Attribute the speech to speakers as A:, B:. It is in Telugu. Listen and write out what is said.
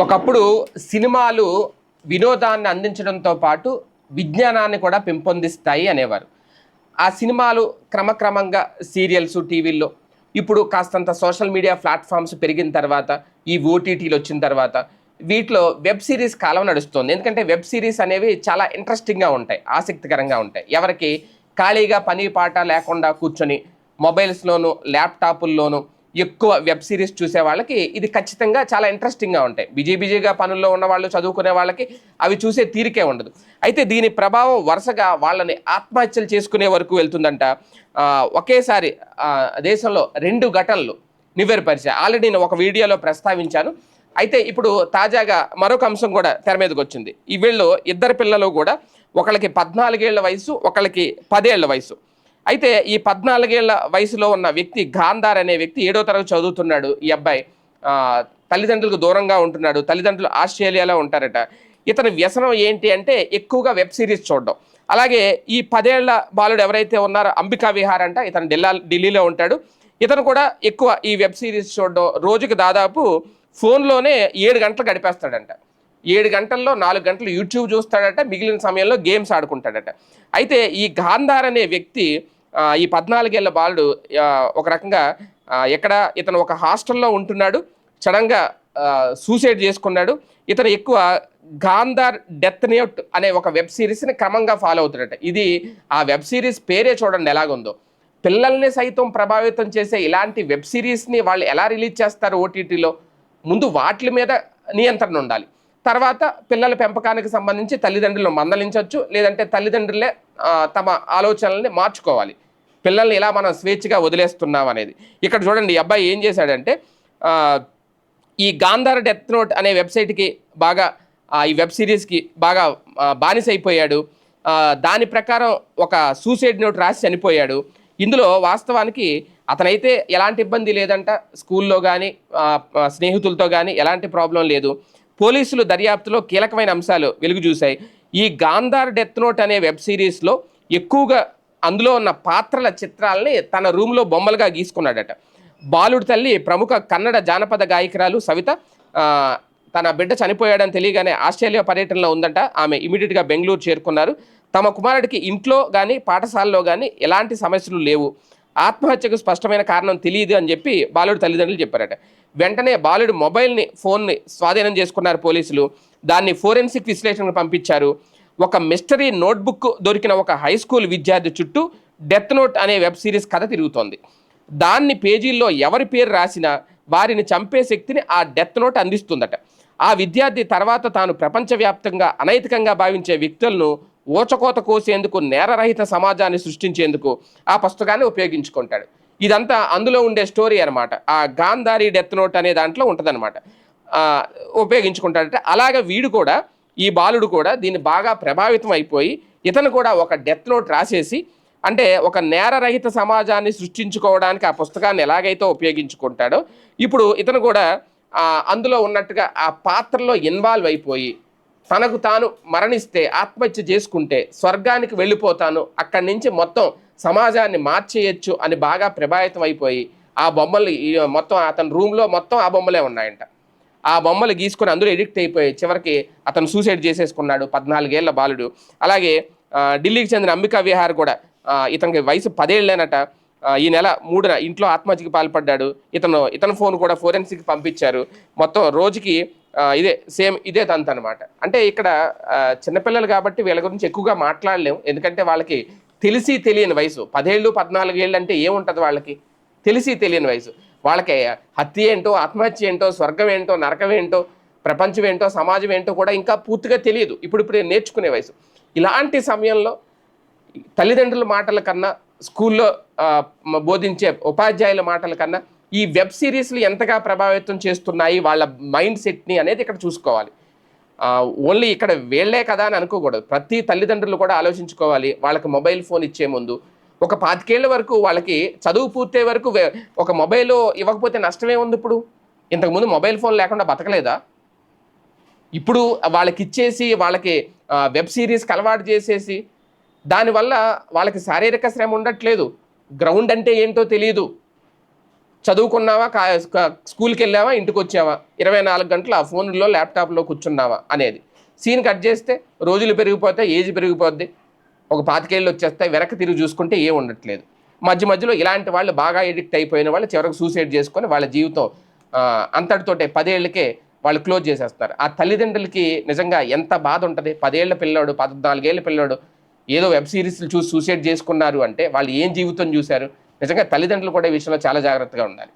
A: ఒకప్పుడు సినిమాలు వినోదాన్ని అందించడంతో పాటు విజ్ఞానాన్ని కూడా పెంపొందిస్తాయి అనేవారు. ఆ సినిమాలు క్రమక్రమంగా సీరియల్స్ టీవీల్లో ఇప్పుడు కాస్తంత సోషల్ మీడియా ప్లాట్ఫామ్స్ పెరిగిన తర్వాత ఈ ఓటీటీలు వచ్చిన తర్వాత వీటిలో వెబ్ సిరీస్ కాలం నడుస్తుంది. ఎందుకంటే వెబ్ సిరీస్ అనేవి చాలా ఇంట్రెస్టింగ్గా ఉంటాయి ఆసక్తికరంగా ఉంటాయి. ఎవరికి ఖాళీగా పని పాట లేకుండా కూర్చొని మొబైల్స్లోను ల్యాప్టాపుల్లోనూ ఎక్కువ వెబ్ సిరీస్ చూసే వాళ్ళకి ఇది ఖచ్చితంగా చాలా ఇంట్రెస్టింగ్గా ఉంటాయి. బిజీ బిజీగా పనుల్లో ఉన్న వాళ్ళు చదువుకునే వాళ్ళకి అవి చూసే తీరికే ఉండదు. అయితే దీని ప్రభావం వరుసగా వాళ్ళని ఆత్మహత్యలు చేసుకునే వరకు వెళ్తుందంట. ఒకేసారి దేశంలో రెండు ఘటనలు నివేరుపరిచాయి ఆల్రెడీ నేను ఒక వీడియోలో ప్రస్తావించాను. అయితే ఇప్పుడు తాజాగా మరొక అంశం కూడా తెర మీదకి వచ్చింది. ఈ వీళ్ళు ఇద్దరు పిల్లలు కూడా ఒకళ్ళకి పద్నాలుగేళ్ళ వయసు ఒకళ్ళకి పదేళ్ళ వయసు. అయితే ఈ పద్నాలుగేళ్ళ వయసులో ఉన్న వ్యక్తి గాంధార్ అనే వ్యక్తి ఏడో తరగతి చదువుతున్నాడు ఈ అబ్బాయి. తల్లిదండ్రులకు దూరంగా ఉంటున్నాడు. తల్లిదండ్రులు ఆస్ట్రేలియాలో ఉంటారట. ఇతని వ్యసనం ఏంటి అంటే ఎక్కువగా వెబ్ సిరీస్ చూడడం. అలాగే ఈ పదేళ్ళ బాలుడు ఎవరైతే ఉన్నారో అంబికా విహార్ అంట ఇతను ఢిల్లా ఢిల్లీలో ఉంటాడు. ఇతను కూడా ఎక్కువ ఈ వెబ్ సిరీస్ చూడడం రోజుకి దాదాపు ఫోన్లోనే ఏడు గంటలు గడిపేస్తాడంట. ఏడు గంటల్లో నాలుగు గంటలు యూట్యూబ్ చూస్తాడట మిగిలిన సమయంలో గేమ్స్ ఆడుకుంటాడట. అయితే ఈ గాంధార్ అనే వ్యక్తి ఈ పద్నాలుగేళ్ళ బాలుడు ఒక రకంగా ఎక్కడ ఇతను ఒక హాస్టల్లో ఉంటున్నాడు సడన్గా సూసైడ్ చేసుకున్నాడు. ఇతను ఎక్కువ గాంధార్ డెత్ నేట్ అనే ఒక వెబ్ సిరీస్ని క్రమంగా ఫాలో అవుతున్నట్టు ఇది ఆ వెబ్ సిరీస్ పేరే చూడండి ఎలాగుందో. పిల్లల్ని సైతం ప్రభావితం చేసే ఇలాంటి వెబ్ సిరీస్ని వాళ్ళు ఎలా రిలీజ్ చేస్తారు ఓటీటీలో? ముందు వాటి మీద నియంత్రణ ఉండాలి. తర్వాత పిల్లల పెంపకానికి సంబంధించి తల్లిదండ్రులను మందలించవచ్చు లేదంటే తల్లిదండ్రులే తమ ఆలోచనల్ని మార్చుకోవాలి. పిల్లల్ని ఇలా మనం స్వేచ్ఛగా వదిలేస్తున్నాం అనేది. ఇక్కడ చూడండి ఈ అబ్బాయి ఏం చేశాడంటే ఈ గాంధార్ డెత్ నోట్ అనే వెబ్సైట్కి బాగా ఆ, ఈ వెబ్ సిరీస్కి బాగా బానిసైపోయాడు. దాని ప్రకారం ఒక సూసైడ్ నోట్ రాసి చనిపోయాడు. ఇందులో వాస్తవానికి అతనైతే ఎలాంటి ఇబ్బంది లేదంట స్కూల్లో కానీ స్నేహితులతో కానీ ఎలాంటి ప్రాబ్లం లేదు. పోలీసులు దర్యాప్తులో కీలకమైన అంశాలు వెలుగు చూశాయి ఈ గాంధార్ డెత్ నోట్ అనే వెబ్ సిరీస్లో ఎక్కువగా అందులో ఉన్న పాత్రల చిత్రాలని తన రూమ్లో బొమ్మలుగా గీసుకున్నాడట. బాలుడి తల్లి ప్రముఖ కన్నడ జానపద గాయకురాలు సవిత తన బిడ్డ చనిపోయాడని తెలియగానే ఆస్ట్రేలియా పర్యటనలో ఉందంట. ఆమె ఇమీడియట్గా బెంగళూరు చేరుకున్నారు. తమ కుమారుడికి ఇంట్లో కానీ పాఠశాలలో కానీ ఎలాంటి సమస్యలు లేవు. ఆత్మహత్యకు స్పష్టమైన కారణం తెలియదు అని చెప్పి బాలుడి తల్లిదండ్రులు చెప్పారట. వెంటనే బాలుడి మొబైల్ని ఫోన్ని స్వాధీనం చేసుకున్నారు పోలీసులు. దాన్ని ఫోరెన్సిక్ విశ్లేషణకు పంపించారు. ఒక మిస్టరీ నోట్బుక్ దొరికిన ఒక హై స్కూల్ విద్యార్థి చుట్టూ డెత్ నోట్ అనే వెబ్ సిరీస్ కథ తిరుగుతోంది. దాన్ని పేజీల్లో ఎవరి పేరు రాసినా వారిని చంపే శక్తిని ఆ డెత్ నోట్ అందిస్తుందట. ఆ విద్యార్థి తర్వాత తాను ప్రపంచవ్యాప్తంగా అనైతికంగా భావించే వ్యక్తులను ఊచకోత కోసేందుకు నేరరహిత సమాజాన్ని సృష్టించేందుకు ఆ పుస్తకాన్ని ఉపయోగించుకుంటాడు. ఇదంతా అందులో ఉండే స్టోరీ అనమాట ఆ గాంధారి డెత్ నోట్ అనే దాంట్లో ఉంటుందన్నమాట. ఉపయోగించుకుంటాడంటే. అలాగే వీడు కూడా ఈ బాలుడు కూడా దీన్ని బాగా ప్రభావితం అయిపోయి ఇతను కూడా ఒక డెత్ నోట్ రాసేసి అంటే ఒక నేరరహిత సమాజాన్ని సృష్టించుకోవడానికి ఆ పుస్తకాన్ని ఎలాగైతే ఉపయోగించుకుంటాడో ఇప్పుడు ఇతను కూడా అందులో ఉన్నట్టుగా ఆ పాత్రలో ఇన్వాల్వ్ అయిపోయి తనకు తాను మరణిస్తే ఆత్మహత్య చేసుకుంటే స్వర్గానికి వెళ్ళిపోతాను. అక్కడి నుంచి మొత్తం సమాజాన్ని మార్చేయచ్చు అని బాగా ప్రభావితం అయిపోయి ఆ బొమ్మలు మొత్తం అతని రూమ్లో మొత్తం ఆ బొమ్మలే ఉన్నాయంట. ఆ బొమ్మలు గీసుకొని అందరూ ఎడిక్ట్ అయిపోయి చివరికి అతను సూసైడ్ చేసేసుకున్నాడు పద్నాలుగేళ్ళ బాలుడు. అలాగే ఢిల్లీకి చెందిన అంబికా విహార్ కూడా ఇతనికి వయసు పదేళ్ళేనట ఈ నెల మూడున ఇంట్లో ఆత్మహత్యకి పాల్పడ్డాడు. ఇతను ఇతని ఫోన్ కూడా ఫోరెన్సిక్ పంపించారు. మొత్తం రోజుకి ఇదే సేమ్ ఇదే తంతు అనమాట అంటే ఇక్కడ చిన్నపిల్లలు కాబట్టి వీళ్ళ గురించి ఎక్కువగా మాట్లాడలేము. ఎందుకంటే వాళ్ళకి తెలిసి తెలియని వయసు. పదేళ్ళు పద్నాలుగేళ్ళు అంటే ఏముంటుంది వాళ్ళకి? తెలిసి తెలియని వయసు. వాళ్ళకి హత్య ఏంటో ఆత్మహత్య ఏంటో స్వర్గం ఏంటో నరకం ఏంటో ప్రపంచం ఏంటో సమాజం ఏంటో కూడా ఇంకా పూర్తిగా తెలియదు. ఇప్పుడు ఇప్పుడు నేర్చుకునే వయసు. ఇలాంటి సమయంలో తల్లిదండ్రుల మాటల కన్నా స్కూల్లో బోధించే ఉపాధ్యాయుల మాటల కన్నా ఈ వెబ్ సిరీస్లు ఎంతగా ప్రభావితం చేస్తున్నాయి వాళ్ళ మైండ్ సెట్ని అనేది ఇక్కడ చూసుకోవాలి. ఓన్లీ ఇక్కడ వీళ్ళే కదా అని అనుకోకూడదు. ప్రతి తల్లిదండ్రులు కూడా ఆలోచించుకోవాలి. వాళ్ళకి మొబైల్ ఫోన్ ఇచ్చే ముందు. ఒక పాతికేళ్ళ వరకు వాళ్ళకి చదువు పూర్తయ్యే వరకు ఒక మొబైల్ ఇవ్వకపోతే నష్టమే ఉంది ఇప్పుడు. ఇంతకుముందు మొబైల్ ఫోన్ లేకుండా బతకలేదా? ఇప్పుడు వాళ్ళకి ఇచ్చేసి వాళ్ళకి వెబ్ సిరీస్కి అలవాటు చేసేసి దానివల్ల వాళ్ళకి శారీరక శ్రమ ఉండట్లేదు. గ్రౌండ్ అంటే ఏంటో తెలియదు చదువుకున్నావా? కా స్కూల్కి వెళ్ళావా ఇంటికి వచ్చావా ఇరవై నాలుగు గంటలు ఆ ఫోన్లో ల్యాప్టాప్లో కూర్చున్నావా? అనేది. సీన్ కట్ చేస్తే రోజులు పెరిగిపోతాయి ఏజ్ పెరిగిపోద్ది. ఒక పాతికేళ్ళు వచ్చేస్తాయి వెనక్కి తిరిగి చూసుకుంటే ఏం ఉండట్లేదు. మధ్య మధ్యలో ఇలాంటి వాళ్ళు బాగా ఎడిక్ట్ అయిపోయిన వాళ్ళు చివరికి సూసైడ్ చేసుకొని వాళ్ళ జీవితం అంతటితోటే పదేళ్ళకే వాళ్ళు క్లోజ్ చేసేస్తారు. ఆ తల్లిదండ్రులకి నిజంగా ఎంత బాధ ఉంటుంది? పదేళ్ళ పిల్లాడు పద్నాలుగేళ్ళ పిల్లాడు ఏదో వెబ్ సిరీస్లు చూసి సూసైడ్ చేసుకున్నారు అంటే వాళ్ళు ఏం జీవితం చూశారు? నిజంగా తల్లిదండ్రులు కూడా ఈ విషయంలో చాలా జాగ్రత్తగా ఉండాలి.